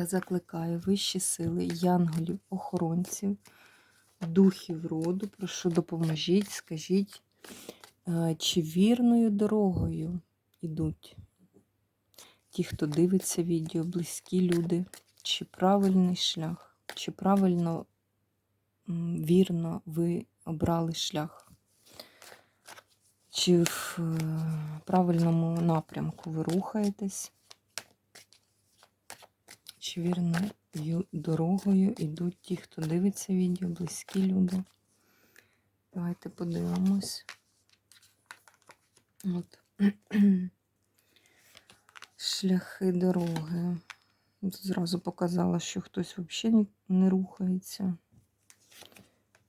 Та закликаю вищі сили, янголів, охоронців, духів роду, прошу допоможіть, скажіть, е, чи вірною дорогою йдуть ті, хто дивиться відео, близькі люди, чи правильний шлях, чи правильно, вірно ви обрали шлях, чи в е, правильному напрямку ви рухаєтесь, чи вірною дорогою йдуть ті, хто дивиться відео, близькі люди. Давайте подивимось. От. Шляхи дороги. Зразу показала, що хтось взагалі не рухається.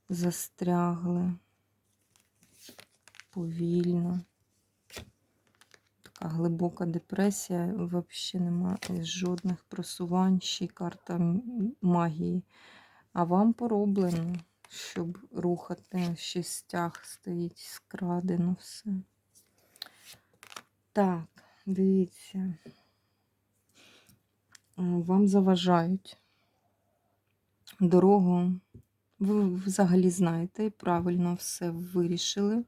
Застрягли. Повільно. Глибока депресія, взагалі немає жодних просувань, ще й карта магії. А вам пороблено, щоб рухати, ще стяг стоїть, скрадено все. Так, дивіться. Вам заважають дорогу. Ви взагалі знаєте і правильно все вирішили.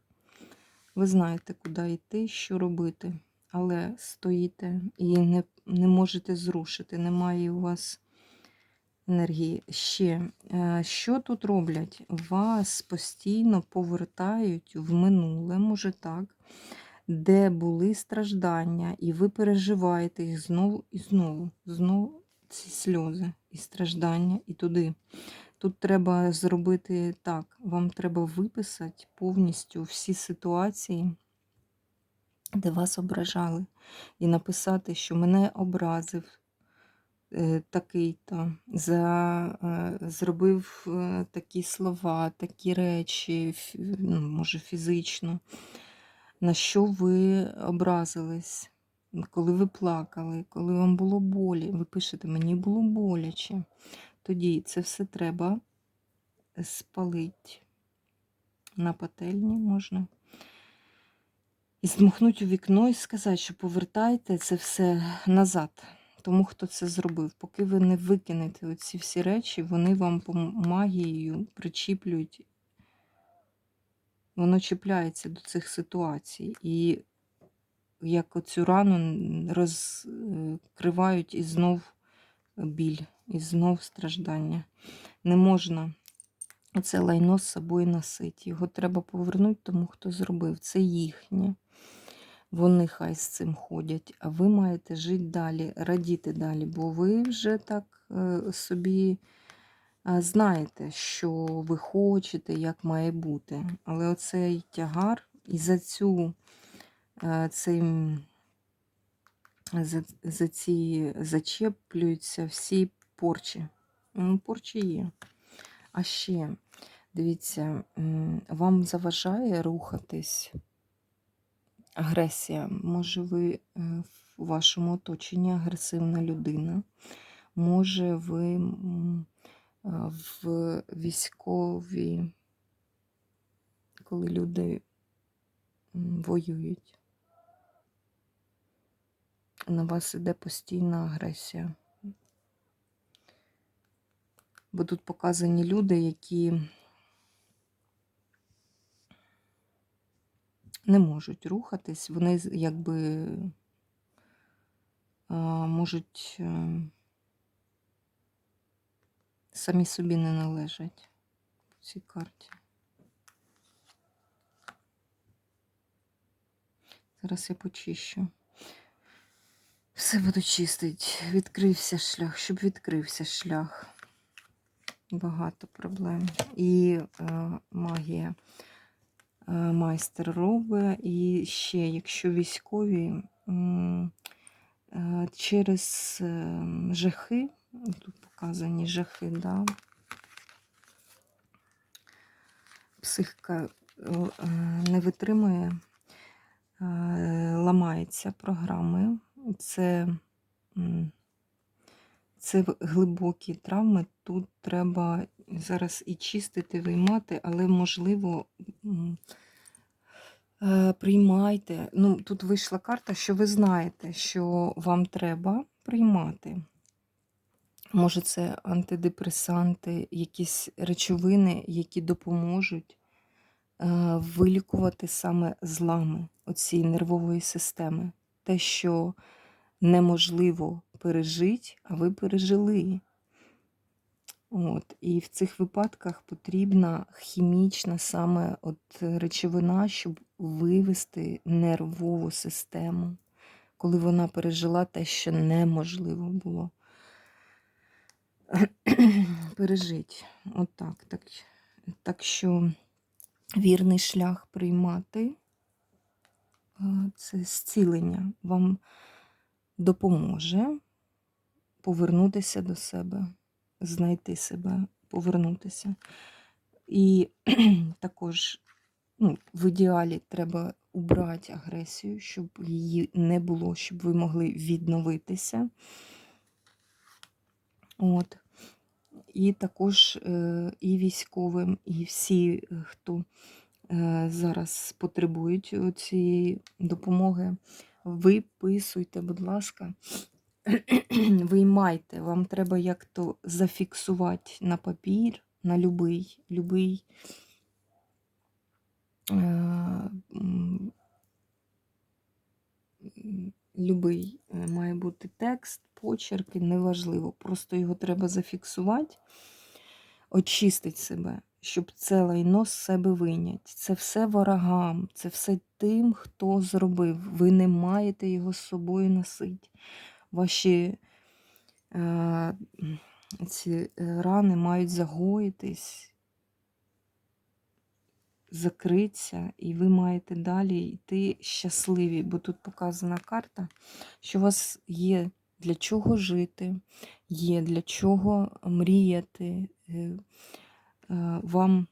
Ви знаєте, куди йти, що робити, але стоїте і не, не можете зрушити. Немає у вас енергії. Ще, е, що тут роблять? Вас постійно повертають в минуле, може так, де були страждання, і ви переживаєте їх знову і знову. Знову ці сльози і страждання, і туди. Тут треба зробити так: вам треба виписати повністю всі ситуації, де вас ображали, і написати, що мене образив е, такий-то, за, е, зробив е, такі слова, такі речі, ну, може фізично, на що ви образились, коли ви плакали, коли вам було болі. Ви пишете, мені було боляче. Тоді це все треба спалити на пательні можна. І здмухнути у вікно і сказати, що повертайте це все назад. Тому хто це зробив. Поки ви не викинете оці всі речі, вони вам по магією причіплюють. Воно чіпляється до цих ситуацій. І як оцю рану розкривають і знов біль, і знов страждання. Не можна це лайно з собою носити. Його треба повернути тому, хто зробив. Це їхнє. Вони хай з цим ходять, а ви маєте жити далі, радіти далі, бо ви вже так е, собі знаєте, що ви хочете, як має бути. Але оцей тягар і за цю е, цей, за, за ці зачеплюються всі порчі. Ну, Порчі є. А ще, дивіться, вам заважає рухатись агресія. Може, ви е, в вашому оточенні агресивна людина. Може, ви е, в військовій, коли люди воюють. На вас іде постійна агресія. Бо тут показані люди, які не можуть рухатись, вони якби можуть е, самі собі не належать в цій карті. Зараз я почищу. Все буду чистити. Відкрився шлях, щоб відкрився шлях. Багато проблем. І е, магія. Е, майстер робить. І ще, якщо військові е, через ем, жахи, тут показані жахи, да, психіка е, не витримує, ламається програми, це це глибокі травми, тут треба зараз і чистити, виймати, але можливо. е, Приймайте. Ну, тут вийшла карта, що ви знаєте, що вам треба приймати. Може, це антидепресанти, якісь речовини, які допоможуть е, вилікувати саме злами оцієї нервової системи. Те, що неможливо пережити, а ви пережили. От. І в цих випадках потрібна хімічна саме от речовина, щоб вивести нервову систему, коли вона пережила те, що неможливо було пережити. Отак. Так, так що вірний шлях приймати е, це зцілення вам допоможе повернутися до себе, знайти себе, повернутися. І також ну, в ідеалі треба убрати агресію, щоб її не було, щоб ви могли відновитися. От. І також е, і військовим, і всі, хто е, зараз потребують цієї допомоги, виписуйте, будь ласка, виймайте. Вам треба як то зафіксувати на папір, на любий, любий е, любий е, має бути текст, почерки, неважливо. Просто його треба зафіксувати, очистити себе, щоб це лайно з себе винять. Це все ворогам, це все тим, хто зробив. Ви не маєте його з собою носити. Ваші е, ці е, рани мають загоїтись закриться, і ви маєте далі йти щасливі, бо тут показана карта, що у вас є для чого жити, є для чого мріяти. Е, е, Вам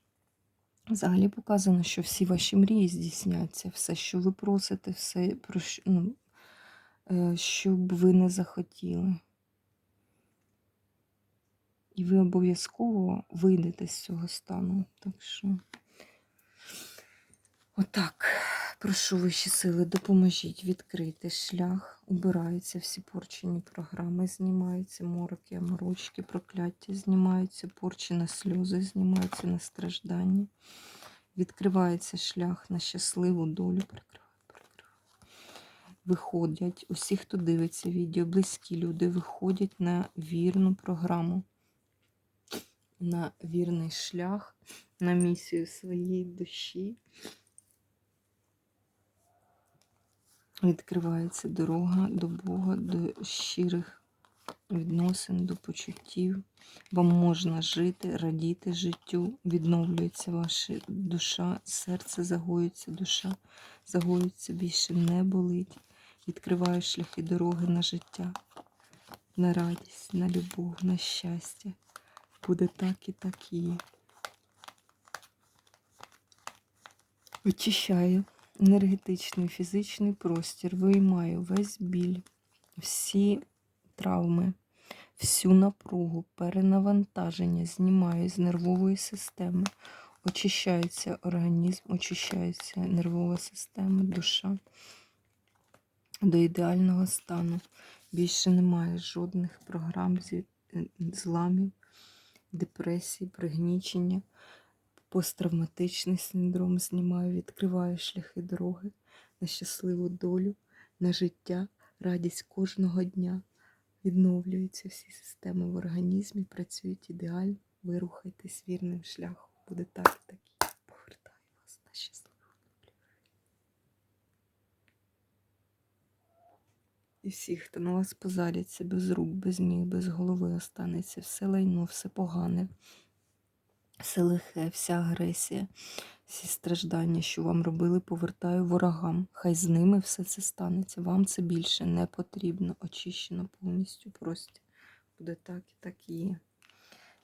взагалі показано, що всі ваші мрії здійсняться, все, що ви просите, все, про що, ну, що б ви не захотіли. І ви обов'язково вийдете з цього стану. Так що. Отак, прошу вищі сили, допоможіть відкрити шлях, убираються всі порчені програми, знімаються мороки, морочки, прокляття, знімаються порчі на сльози, знімаються на страждання. Відкривається шлях на щасливу долю. Виходять, усі, хто дивиться відео, близькі люди, виходять на вірну програму, на вірний шлях, на місію своєї душі. Відкривається дорога до Бога, до щирих відносин, до почуттів. Вам можна жити, радіти життю, відновлюється ваша душа, серце загоюється, душа загоюється, більше не болить. Відкриває шляхи дороги на життя, на радість, на любов, на щастя. Буде так і так і. Очищаю енергетичний, фізичний простір, виймаю весь біль, всі травми, всю напругу, перенавантаження знімаю з нервової системи. Очищається організм, очищається нервова система, душа до ідеального стану. Більше немає жодних програм е, зламів, депресій, пригнічення посттравматичний синдром знімаю, відкриваю шляхи дороги на щасливу долю, на життя, радість кожного дня. Відновлюються всі системи в організмі, працюють ідеально. Ви рухайтесь вірним шляхом. Буде так і так. і Повертаю вас на щасливу долю. І всі, хто на вас позаряться без рук, без ніг, без голови, останеться все лайно, все погане все лихе, вся агресія, всі страждання, що вам робили, повертаю ворогам. Хай з ними все це станеться. Вам це більше не потрібно. Очищено повністю простір. Буде так і так і є.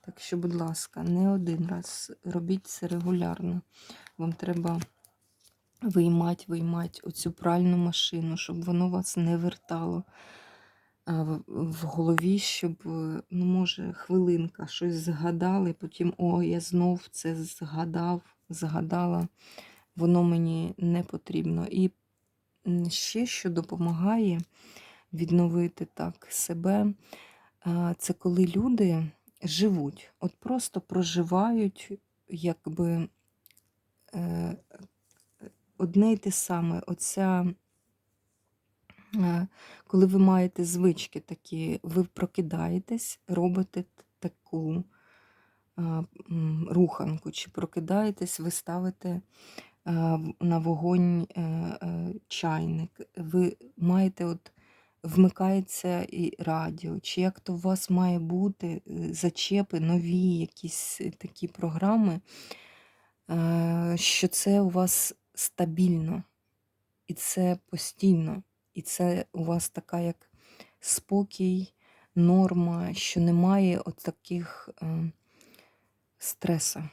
Так що, будь ласка, не один раз робіть це регулярно. Вам треба виймати, виймати оцю пральну машину, щоб воно вас не вертало в, голові, щоб, е, ну, може, хвилинка щось згадали, потім, о, я знов це згадав, згадала, воно мені не потрібно. І ще що допомагає відновити так себе, це коли люди живуть, от просто проживають, якби е, одне й те саме. Оця, е, коли ви маєте звички такі, ви прокидаєтесь, робите таку руханку, чи прокидаєтесь, ви ставите на вогонь е, е, чайник, ви маєте от. Вмикається і радіо, чи як то у вас має бути е, зачепи, нові якісь е, такі програми, е, що це у вас стабільно, і це постійно, і це у вас така як спокій, норма, що немає от таких е, стресу.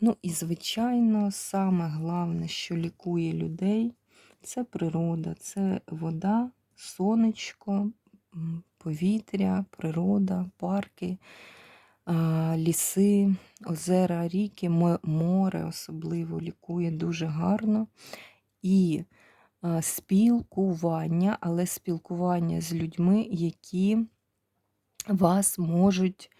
Ну і, звичайно, саме головне, що лікує людей, це природа, це вода, сонечко, повітря, природа, парки, ліси, озера, ріки, море особливо лікує дуже гарно. І спілкування, але спілкування з людьми, які вас можуть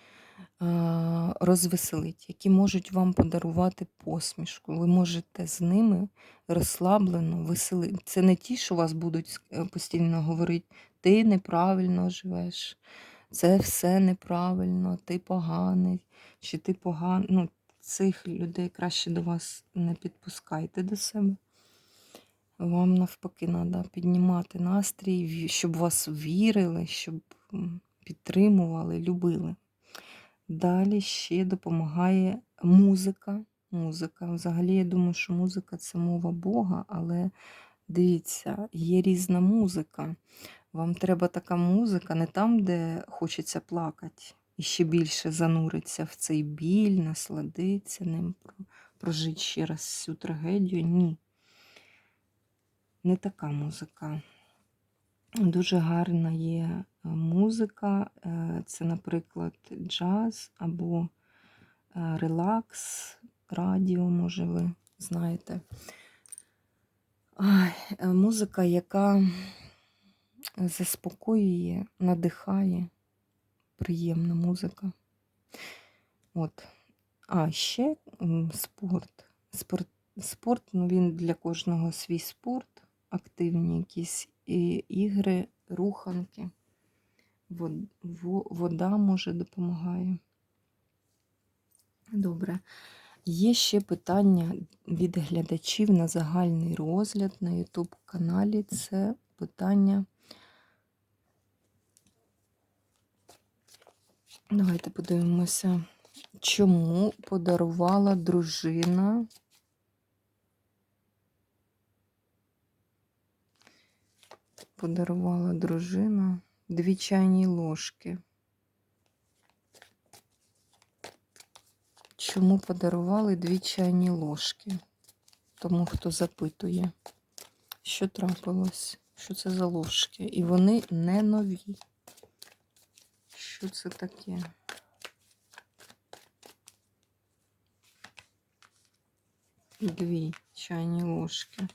розвеселити, які можуть вам подарувати посмішку. Ви можете з ними розслаблено веселити. Це не ті, що вас будуть е, постійно говорити, ти неправильно живеш, це все неправильно, ти поганий, чи ти поганий. Ну, цих людей краще до вас не підпускайте до себе. Вам навпаки треба піднімати настрій, щоб вас вірили, щоб підтримували, любили. Далі ще допомагає музика. Музика. Взагалі, я думаю, що музика це мова Бога, але дивіться, є різна музика. Вам треба така музика, не там, де хочеться плакати, і ще більше зануритися в цей біль, насладитися ним, прожити ще раз всю трагедію. Ні. Не така музика. Дуже гарна є е, музика. е, Це, наприклад, джаз або е, релакс, радіо, може, ви знаєте. Музика, яка заспокоює, надихає. Приємна музика. От. А ще спорт. Спорт, спорт ну, він для кожного свій спорт, активні якісь і, ігри, руханки. Вода може допомагає. Добре. Є ще питання від глядачів на загальний розгляд на YouTube каналі. Це питання. Давайте подивимося, чому подарувала дружина. Подарувала дружина дві чайні ложки. Чому подарували дві чайні ложки? Тому хто запитує, що трапилось, що це за ложки. І вони не нові. Що це таке? Дві чайні ложки.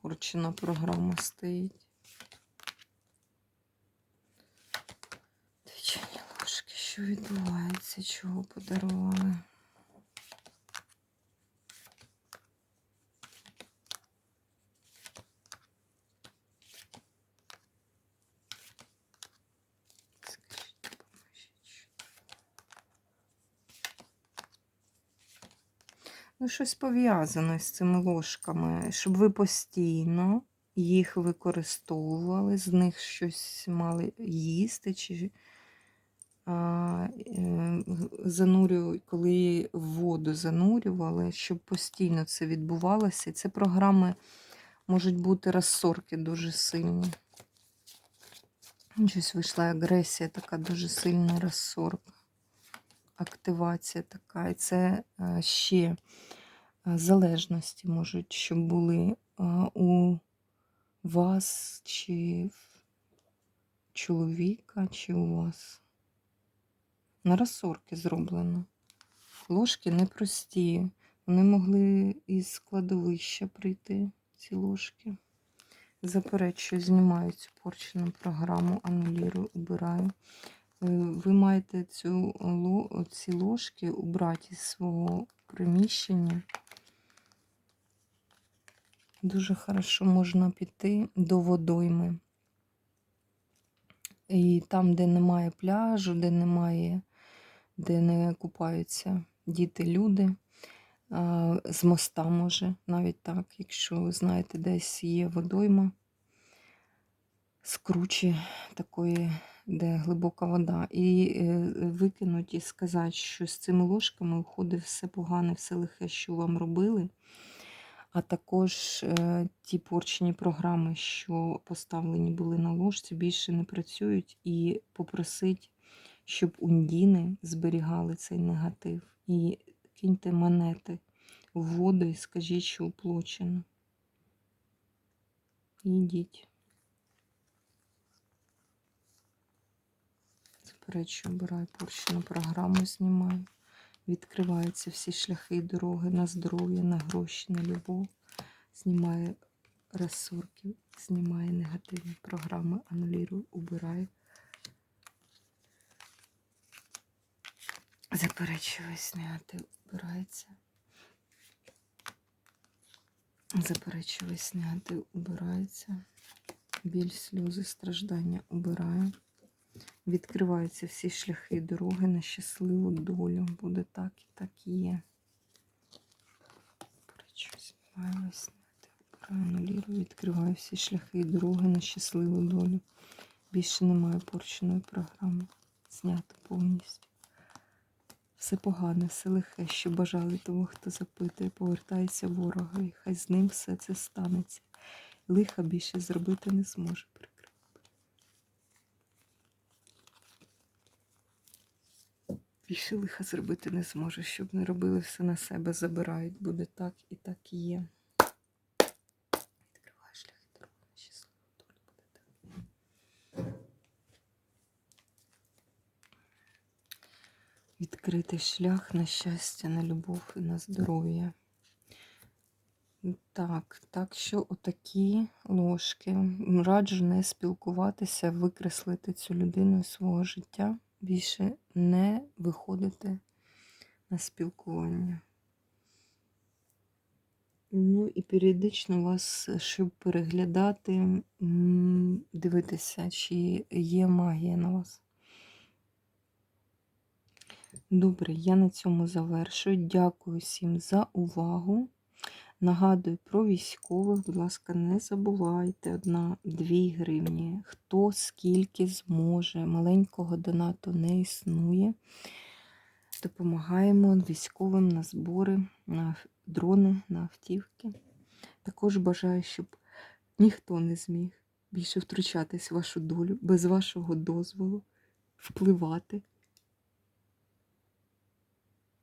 Порчена програма стоїть. Дві чайні ложки. Що відбувається? Чого подарували? Ну, щось пов'язане з цими ложками, щоб ви постійно їх використовували, з них щось мали їсти, чи а, е, занурю, коли воду занурювали, щоб постійно це відбувалося. І це програми можуть бути розсорки дуже сильні. Щось вийшла агресія, така дуже сильна розсорб, активація така. І це е, ще е, залежності можуть, щоб були е, у вас, чи в чоловіка, чи у вас. На розсорки зроблено. Ложки непрості. Вони могли із складовища прийти, ці ложки. Заперечую, знімаю цю порчену програму, анулірую, убираю. Е, Ви маєте цю, ці ложки убрати із свого приміщення. Дуже хорошо можна піти до водойми. І там, де немає пляжу, де немає, де не купаються діти, люди, з моста може, навіть так, якщо знаєте, десь є водойма з кручі такої, де глибока вода. І е, викинуть і сказати, що з цими ложками уходить все погане, все лихе, що вам робили. А також е, ті порчені програми, що поставлені були на ложці, більше не працюють, і попросить, щоб ундіни зберігали цей негатив. І киньте монети в воду і скажіть, що оплачено. І йдіть. Заперечую, обираю порчену програму, знімаю. Відкриваються всі шляхи і дороги на здоров'я, на гроші, на любов. Знімає розсорки, знімає негативні програми, анулірую, убираю. Заперечую весь негатив, убирається. Заперечую весь негатив, убирається. Біль, сльози, страждання убираю. Відкриваються всі шляхи дороги на щасливу долю. Буде так і так є. Анулірую. Відкриваю всі шляхи і дороги на щасливу долю. Більше немає порченої програми. Знято повністю. Все погане, все лихе, що бажали того, хто запитує, повертається ворога, і хай з ним все це станеться. Лиха більше зробити не зможе. Більше лиха зробити не зможе, щоб не робили все на себе, забирають. Буде так і так і є. Відкриваю шляхи дороги на щасливу долю, буде так. Відкритий шлях на щастя, на любов і на здоров'я. Так, так що отакі ложки. Раджу не спілкуватися, викреслити цю людину із свого життя. Більше не виходити на спілкування. Ну і періодично вас, щоб переглядати, дивитися, чи є магія на вас. Добре, я на цьому завершую. Дякую всім за увагу. Нагадую про військових, будь ласка, не забувайте одна-дві гривні. Хто скільки зможе. Маленького донату не існує. Допомагаємо військовим на збори, на дрони, на автівки. Також бажаю, щоб ніхто не зміг більше втручатись в вашу долю без вашого дозволу, впливати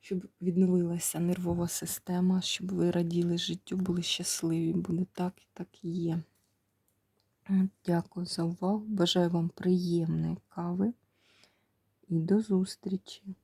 щоб відновилася нервова система, щоб ви раділи життю, були щасливі. Буде так і так і є. Дякую за увагу. Бажаю вам приємної кави і до зустрічі!